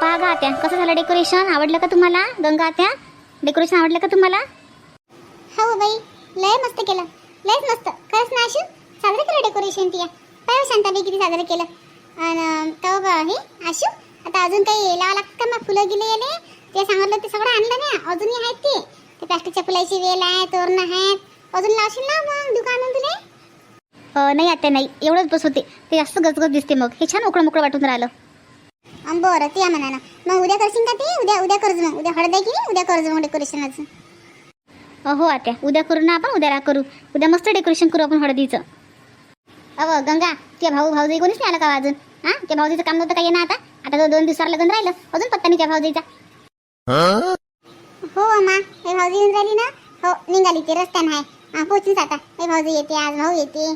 पहा गा आत्या. कसं झालं डेकोरेशन आवडलं का तुम्हाला? गंगा आत्या? डेकोरेशन आवडलं का तुम्हाला? हो बाई लय मस्त केलं. लयच मस्त. खरंच ना आशू? साजरं केलं डेकोरेशन तिया पाय शांताबाई किती साजरं केलं. आणि तो ब- हे आशू आता अजून काही लावा लागतं का मग? फुलं गिले येले? ते सांगितलं ते सगळं आणलं ना. अजूनही आहेत ते. ते प्लास्टिकच्या फुलाची वेल आहे तोरणं आहेत. अजून लावशील ना मग दुकानात तुले? नाही आत्या नाही. एवढंच बस होते. ते जास्त गजगज दिसते मग. हे छान मोकळं मोकळं वाटून राहिलं. बरं ते म्हणा ना मग उद्या करशील का ते? उद्या उद्या कर्ज मग. उद्या हळद आहे की नाही? उद्या कर्ज मग डेकोरेशनचं हो आत्या उद्या करू ना आपण उद्याला करू. उद्या मस्त डेकोरेशन करू आपण हळदीचं. अव गंगा तुझ्या भाऊ भाऊजाई कोणीच नाही आलं का अजून? हां? त्या भाऊजीचं काम नव्हतं काही ना आता? आता दोन दिवसावर लग्न राहिलं. अजून पत्ता नाही त्या भाऊजीचा. हो अम्मा. हे भाऊजी येऊन राहिली ना? हो निघाली ते. रस्त्यानं आहे हा, पोचलीच आता. हे भाऊजी येते आज भाऊ येते.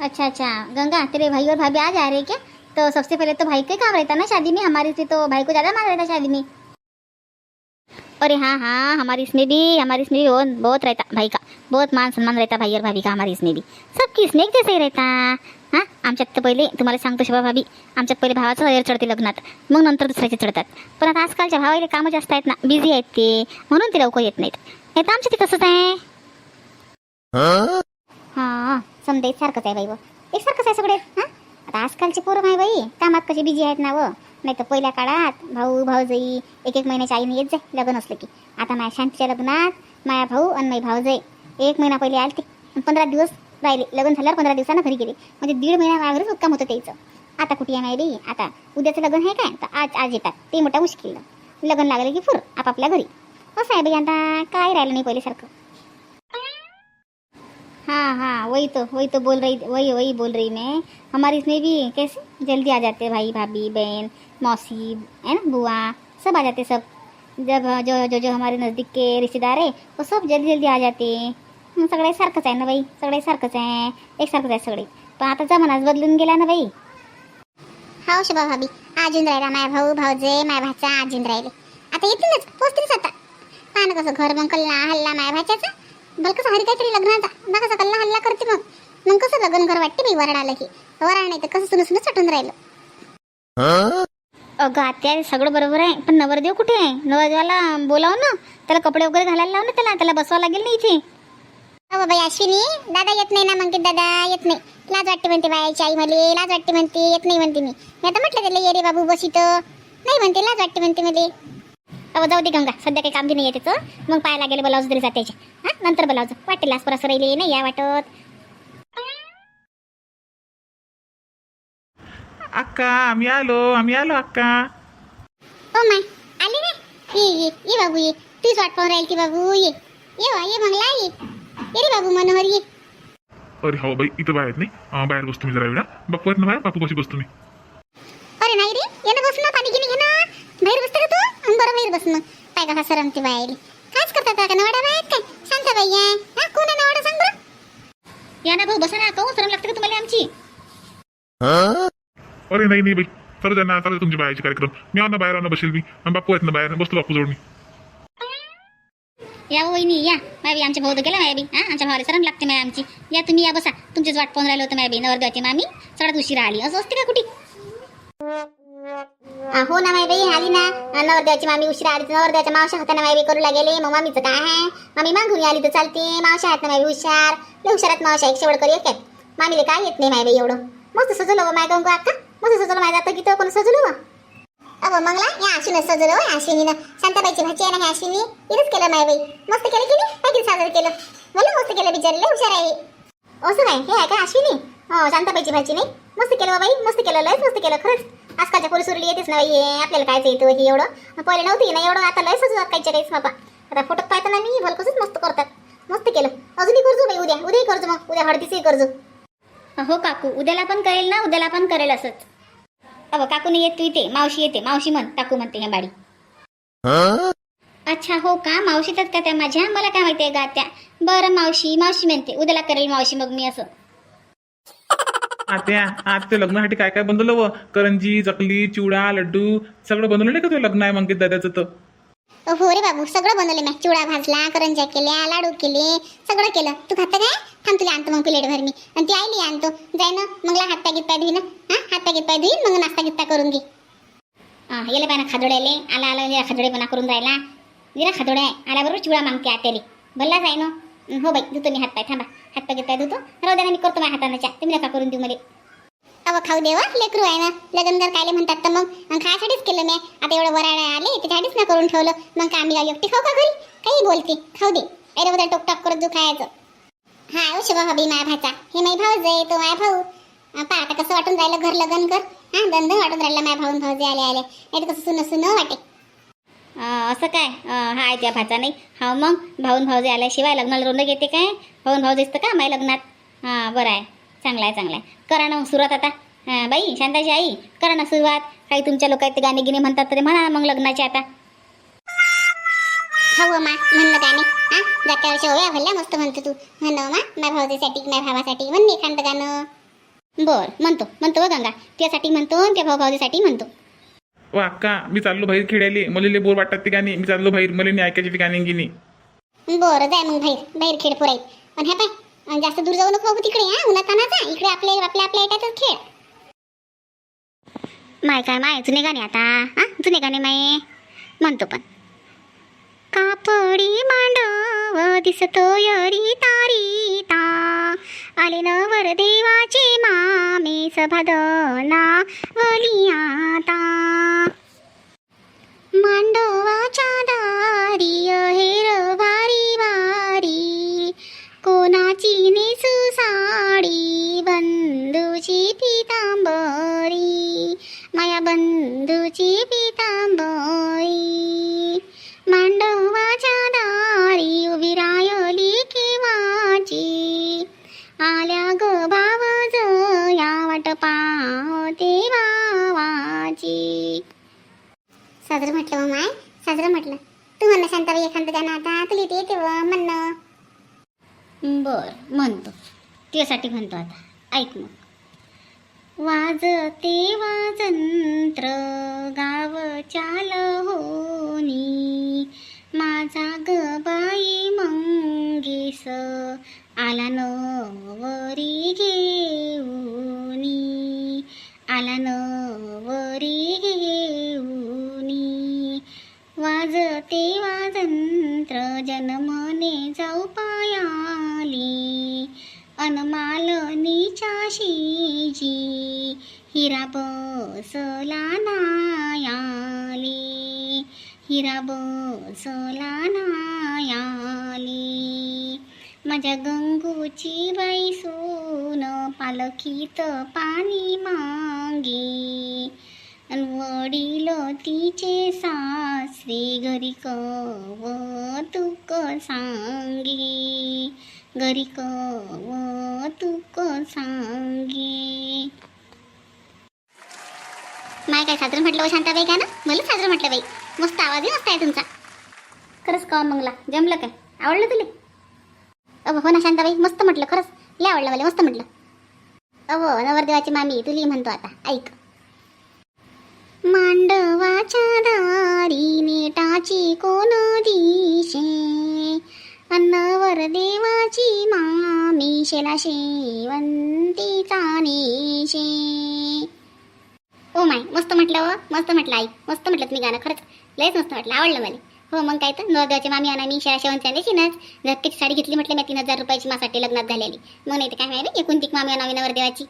अच्छा अच्छा. गंगा तेरे भाई और भाभी आ जा रहे क्या? तो सबसे पहले तो भाई के काम रहता ना शादी में हमारे से तो भाई को ज़्यादा मान रहता शादी में। अरे हाँ हाँ हमारी इसमें भी हमारी इसमें भी बहुत बहुत रहता भाई का बहुत मान सम्मान रहता भाई और भाभी का हमारी इसमें भी। सबकी इसमें एक जैसे ही रहता। हां आमच्यात तर पहिले तुम्हाला सांगतो शबा भाभी आमच्यात पहिले भावाचं वगैरे चढते लग्नात मग नंतर दुसऱ्याचे चढतात। पण आता आजकालच्या भावाला कामं जास्त आहेत ना बिझी आहेत ते म्हणून ते लवकर येत नाहीत। नाही तर आमच्या ते तसंच आहे। हां समजा एकसारखंच आहे बाई एकसारखंच आहे सगळे. आजकालचे पोरं नाही बाई कामात कसे बिझी आहेत ना व नाही तर पहिल्या काळात भाऊ भाऊजाई एक एक महिन्याच्या आईने येत जाय लग्न असलं की. आता माझ्या शांतीच्या लग्नात माया भाऊ आणि माई भाऊजाई. एक महिना पहिले आलते आणि पंधरा दिवस राहिले. लग्न झाल्यावर पंधरा दिवसानं घरी गेले. म्हणजे दीड महिना माझ्या काम होतं त्याचं. आता कुठे आहे नाही बाई आता उद्याचं लग्न आहे काय? तर आज आज येतात. ते मोठा मुश्किल लग्न लागलं की फुर आपापल्या घरी. असं आहे बाई आता काय राहिलं नाही पहिल्यासारखं. हाँ हाँ वही तो वही तो बोल रही वही वही बोल रही मैं। हमारे इसमें भी कैसे? जल्दी आ जाते भाई भाभी बहन मौसी है ना बुआ सब आ जाते सब। जब जो जो जो हमारे नज़दीक के रिश्तेदार है वो सब जल्दी जल्दी आ जाते मग सगळे सारखंच आहे ना बाई सगळे सारखंच आहे एकसारखंच आहे सगळे पण आता जमानाच बदलून गेला ना बाई हो शुभा भाभी अजून राहिला माय भाऊ भाऊजे माय भाचा अजून राहिले आता येतीलच पोचतीलच आता पाहणं ना कसं घर मग कल्ला हल्ला माय भाच्याचा? बल कसं हरी काहीतरी लग्नाचा. बा कसा कल्ला हल्ला करते मग. मग कसं लग्न घर वाटते बाई वराड आलं की. वराड नाही तर कसं सुन सुन चटून राहिलं. अगं आत्या सगळं बरोबर आहे. पण नवरदेव कुठे आहे? नवरदेवाला बोलाव ना. त्याला कपडे वगैरे घालायला लाव ना त्याला. त्याला बसवा लागेल ना इथे. हो बाई अश्विनी दादा येत नाही ना मग ते दादा येत नाही. लाज वाटते म्हणते बायाची आई मले. लाज वाटते म्हणते येत नाही म्हणते मी. मी आता म्हटलं त्याला ये रे बाबू बस इथं. नाही म्हणते लाज वाटते म्हणते मले. अहो जाऊ दे गंगा सध्या काही काम बी नाही आहे त्याचं. मग पाहायला गेले ब्लाऊज दिले जाते हां? नंतर ब्लाऊज वाटेल आज परत राहिले नाही या वाटत. अक्का आम्ही आलो आम्ही आलो अक्का. हो माय आली रे ये ये ये बाबू ये. तूच वाट पाहून राहील की बाबू ये. ये वा ये मंगला ये. ये रे बाबू मनोहर ये. अरे हो बाई इथं बाहेर नाही. अं, बाहेर बसतो मी जरा वेळा. बापू आहेत ना बाहेर? बापू कशी बसतो मी. अरे नाही रे ये ना बस ना पाणी गिनी घे ना. बाहेर बसते का तू? बरं बाहेर बस मग. काय कसा सरमते बाहेर काच करतात का? नवडा बाहेर काय? शांत बाई आहे. हा कोण आहे नवडा सांग बरं. या ना भाऊ बसा ना. कहू सरम लागते का तुम्हाला आमची? अरे नाही नाही बाई. चालू द्या ना चालू बाहेरचे कार्यक्रम. मी ना बाहेर ना बसेल मी. आणि बापू आहेत ना बाहेर. बसतो बापू जवळ मी. या हो वहिनी या. मायबी आमच्या भाऊ तर गेला मायबी हां आमच्या भावाला सरम लागते माय आमची. या तुम्ही या बसा. तुमचीच वाट पाहून राहिलो होतं मायबी नवरदेवाची मामी. सगळ्यात उशिरा आली असं असते का कुठे? आ, हो ना माय बाई आली ना. आ, नवरदेवाची मामी उशिरा आली तर नवरदेवाच्या मावशा हाताने माय बाई करू लागेले. मग मामीचं काय आहे? मामी मागून आली तर चालते. मावशा आहेत ना बाई हुशार. लय हुशारात मावशा एक शेवड करू येतात मामीले काय येत नाही माय बाई एवढं? मस्त सजवलं हो माय गंगू अक्का मस्त सजवलं माय जातं की तो कोण सजवलं हो? अव मंगला या आशिनं सजवलं हो आशिनीनं शांताबाईची भाची आहे ना ह्या आशिनी इथंच केलं माय बाई. मस्त केलं की नाही? काय किती साजरं केलं. मला मस्त केलं बिचारी लय हुशार आहे. असं नाही हे आहे का अश्विनी हो शांताबाईची भाची नाही. मस्त केलं हो बाई मस्त केलं लयच मस्त केलं खरंच. आजकालच्या पोरी सुरली येतेच ना हे आपल्याला कायच येतं हे एवढं? पहिले नव्हती ना एवढं आता लय सजवतात काहीच्या काहीच बाबा आता फोटोत पाहताना मी भलकसच मस्त करतात. मस्त केलं. अजूनही करजो बाई उद्या. उद्याही करजो मग. उद्या हळदीचंही करजो. हो काकू उद्याला पण करेल ना उद्याला पण करेल असंच. अव काकू नाही येत तू इथे मावशी येते मावशी म्हण काकू म्हणते ह्या बाडी. अच्छा हो का? मावशी तर का त्या माझ्या. मला काय माहिती आहे का त्या. बरं मावशी मावशी म्हणते. उद्याला करेल मावशी मग मी असं. आत्या आज ते लग्नासाठी काय काय बनवलं व? करंजी चकली चिवडा लड्डू सगळं बनवलं नाही का ते लग्न आहे मंकित दादाचं तर? हो रे बाबू सगळं बनवले मी. चिवडा भाजला करंज्या केल्या लाडू केले सगळं केलं. तू खाता काय? थांब तुला आणतो मग प्लेट भर मी. आणि ती आईली आणतो. जाय ना मग हात पाय पाय धुई ना. हा हात पाय पाय धुईन मग नाश्ता गित्ता करून घे. हा येले पाय ना खादोड्याले आला आला जरा खादोडेपणा करून राहिला जरा खादोड्या आल्याबरोबर चिवडा मागते आत्याले. भल्लाच आहे ना. हो बाई धुतो मी हातपाय थांबा. हातपाय घेतपाय धुतो. राहू द्या मी करतो माझ्या हाताने चहा. तुम्ही नका करून देऊ मला. अव खाऊ देवा लेकरू आहे ना. लग्न जर कायले म्हणतात तर मग. खायसाठीच केलं मी. आता एवढं वराड आले त्याच्यासाठीच ना करून ठेवलं. मग का आम्ही काय एकटी खाऊ का घरी? काही बोलते. खाऊ दे. अरे बद्दल टोकटाक करत जो खायचं. हा ओ शिवा भाभी माया भाचा. हे माई भाऊ जे तो माया भाऊ. पा आता कसं वाटून राहिलं घर लग्न कर. हा दंद वाटून राहिलं माया भाऊन भाऊ जे आले आले. नाही कसं सुन सुन वाटे असं काय? हा आहे त्या भाचा नाही. हा मग? भाऊन भाऊजे आल्याशिवाय लग्नाला रोंद येते काय? भाऊन भाऊ दिसतं का माझ्या लग्नात? हां बरं आहे. चांगला आहे चांगला आहे. करा ना मग सुरुवात आता. हां बाई शांताची आई करा ना सुरुवात. काही तुमच्या लोक ते गाणे गिणे म्हणतात तरी म्हणा मग लग्नाचे आता. हो मा म्हणणं त्याने हा जात्या वर्षी होया भल्ल्या मस्त म्हणतो तू. म्हणणं मा माझ्या भाऊजीसाठी माझ्या भावासाठी? म्हण मी एखादं गाणं. बरं म्हणतो म्हणतो गंगा. त्यासाठी म्हणतो त्या भाऊ भाऊजीसाठी म्हणतो. वा अक्का मी चाललो बाहेर खेळायले. मला लय बोर वाटतात ठिकाणी गाणी मी चाललो बाहेर. मला नाही ऐकायची ती गाणी गिनी बरं जाय मग बाहेर. बाहेर खेळ पुराई पण ह्या पाय जास्त दूर जाऊ नको बाबू तिकडे हा? उन्हातानाचा इकडे आपल्या आपल्या आपल्या याच्यातच खेळ. माय काय माय जुने गाणे आता हा? जुने गाणे माय. म्हणतो पण. कापडी मांडव दिसतो यरी तारीता. आले नवर देवाचे मामे सभादना वली आता. साजरं म्हटलं मग माय साजरं म्हटलं. तू म्हणणं शांताबाई एखादं गाणं आता तुला इथे येते व म्हणणं. बर म्हणतो. त्यासाठी म्हणतो आता. ऐक मग. वाजते वाजंत्र गाव चाल होनी माझा गबाई मंगेस वाजंत्र जनमने जाऊ पायाली. अनमालनीच्या शिजी हिरा बसला नायाली. हिरा बसला नायाली. माझ्या गंगूची बाई सून पालखीत पाणी मांगी. वडील तिचे सासरे घरी कवतुक सांगे. घरी कवतुक सांगे. माय काय साजरं म्हटलं व शांताबाई ना? मला साजरं म्हटलं बाई. मस्त आवाजही मस्त आहे तुमचा. खरंच का मंगला. जमलं काय आवडलं तुला? अहो हो ना शांताबाई. मस्त म्हटलं खरंच. लय आवडलं मला मस्त म्हटलं. अहो नवरदेवाची मामी तुली म्हणतो आता. ऐक. मांडवाच्या दारी नेटाची कोण दिशे? अन्नवर देवाची मामी शेला शेवंती नेशे. ओ माय मस्त म्हटलं व मस्त म्हटलं आई मस्त म्हटलं तुम्ही गाणं खरंच. लयच मस्त म्हटलं आवडलं मला. हो मग काय तर नवरदेवाची मामी आणा मी शेळा शेवंत द्यायचीनच झटकीची साडी घेतली म्हटलं मी तीन हजार रुपयाची मासाठी लग्नात झालेली. मग नाही तर काय माहिती एकूण तीक मामी आणावी नवरदेवाची.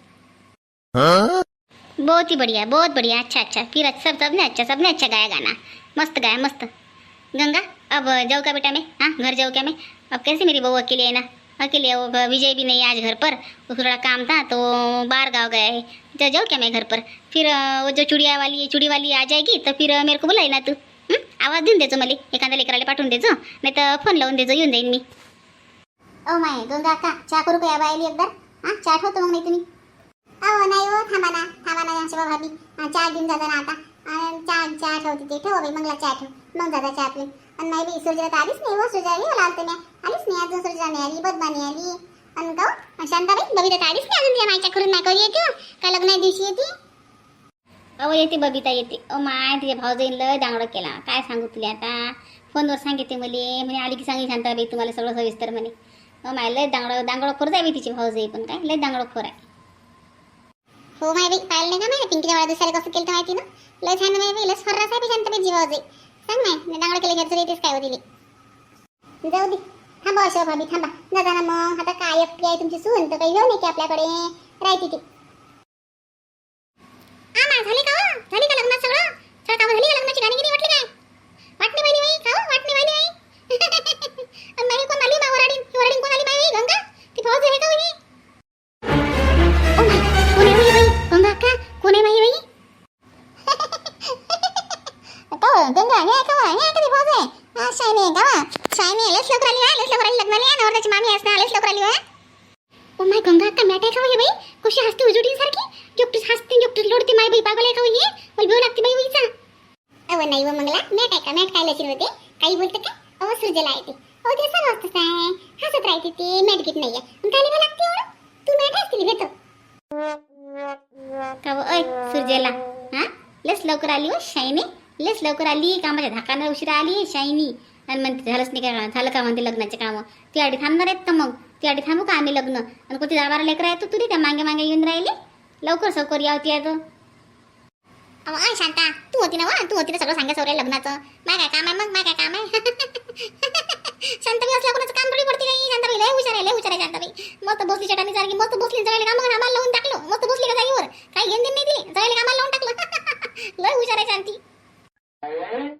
बहुत ही बढ़िया बहुत बढ़िया अच्छा अच्छा। फिर अच्छा सब सबने अच्छा सबने अच्छा गाया गाना। मस्त गाया मस्त। गंगा अब जाओ क्या बेटा मैं? हाँ घर जाओ क्या मैं? अब कैसे मेरी बहू अकेली है ना? अकेली है वो विजय भी नहीं आज घर पर। उसको थोड़ा काम था तो बाहर गाँव गया है। जा जाओ क्या मैं घर पर? फिर वो जो चुड़िया वाली चुड़ी वाली आ जाएगी तो फिर मेरे को बोलाई ना तू। आवाज देऊन देजो मला। एखाद्या लेकराला पाठवून देजो। नाही तर फोन लावून देजो येऊन जाईन मी। ओ माय गंगा का चहा करू का या बायली एकदा? हां चहा ठेवतो मग नाही तुम्ही? अहो नाही हो थांबा ना थांबा ना शिवा भाभी. हा, चहा घेऊन जाता ना आता. अन् चहा चहा ठेवते ते. ठेव बाई मंगला चहा ठेव. मग जाता चहा आपली आणि नाही बी सुरजा तर आलीच नाही हो सुरजा आली मला आलते मी आलीच नाही अजून सुरजा नाही आली बदमानी आली. आणि गाव शांताबाई बबीता तर आलीच नाही अजून तिला मायच्या करून नाही येते का काय लग्न दिवशी येते? अहो येते बबिता येते. अ माय तिच्या भाऊजाईन लय दांगडं केला. काय सांगू तुला आता? फोनवर सांगितले मले. म्हणे आली की सांगितली शांताबाई तुम्हाला सगळं सविस्तर म्हणे. अ माय लय दांगडं दांगडं खोर जावी तिची भाऊजाई पण काय? लय दांगडं खोर आहे. हो माय बाई पाहिलं नाही का माहिती पिंकीच्या वेळा दुसऱ्याला कसं केलं तर माहिती ना? लय छान माय बाई लस फर्रास आहे शांत जीवावर जाई सांग नाही डांगड केलं घरचं येतेच काय होती जाऊ दे. थांबा अशोक भाभी थांबा. ना मग. आता काय एकटी आहे तुमची सून तर काही घेऊन की आपल्याकडे. राहते ती. गंगा हे कवा हे कधी फौज आहे हा शायनी आहे का हो? शायनी आहे लेस लवकर आली आहे लेस लवकर आली लग्नाला आहे नवरदेवची मामी आहेस ना लवकर आली आहे ओ माय गंगा आता मॅट आहे का हो बाई कशी हसते उजुडी सारखी जोपटीस हसते जोपटीस लोडते माय बाई पागल आहे का हो ही मला भेव लागते बाई बाईचा अव नाही व मंगला मॅट आहे का मॅट काय लशील होते काही बोलते का अव सृजला आहे ते अहो ते सर्व असतंच आहे हसत राहते ते मॅट गीत नाहीये मग काय लिहावं लागते एवढं तू मॅट असतील घेतो का व अय सुरजेला हा लस लवकर आली हो शायनी लेस लवकर आली कामाच्या धाकानं उशिरा आली शाईनी. आणि म्हणते झालंच नाही काय झालं का म्हणते लग्नाचे कामं? ती आडी थांबणार आहेत का मग. ती आडी थांबू का आम्ही लग्न? आणि कोणती दहा बारा लेकरं आहेत तुरी त्या मागे मागे येऊन राहिले? लवकर सवकर या होती तर अहो आय शांता तू होती ना वा? तू होती ना सगळं सांगा सवरे लग्नाचं. माय काय काम आहे मग? माय काय काम आहे? शांताबाई असल्या कोणाचं काम थोडी पडते काही शांताबाई लय हुशार आहे लय हुशार आहे शांताबाई. मस्त बसली चटाणी सारखी मस्त बसली जळायला कामाला आम्हाला लावून टाकलं. मस्त बसली का जागेवर? काही घेऊन देऊन नाही दिली. जळायला कामाला लावून टाकलं. लय हुशार आहे शांती. Hello?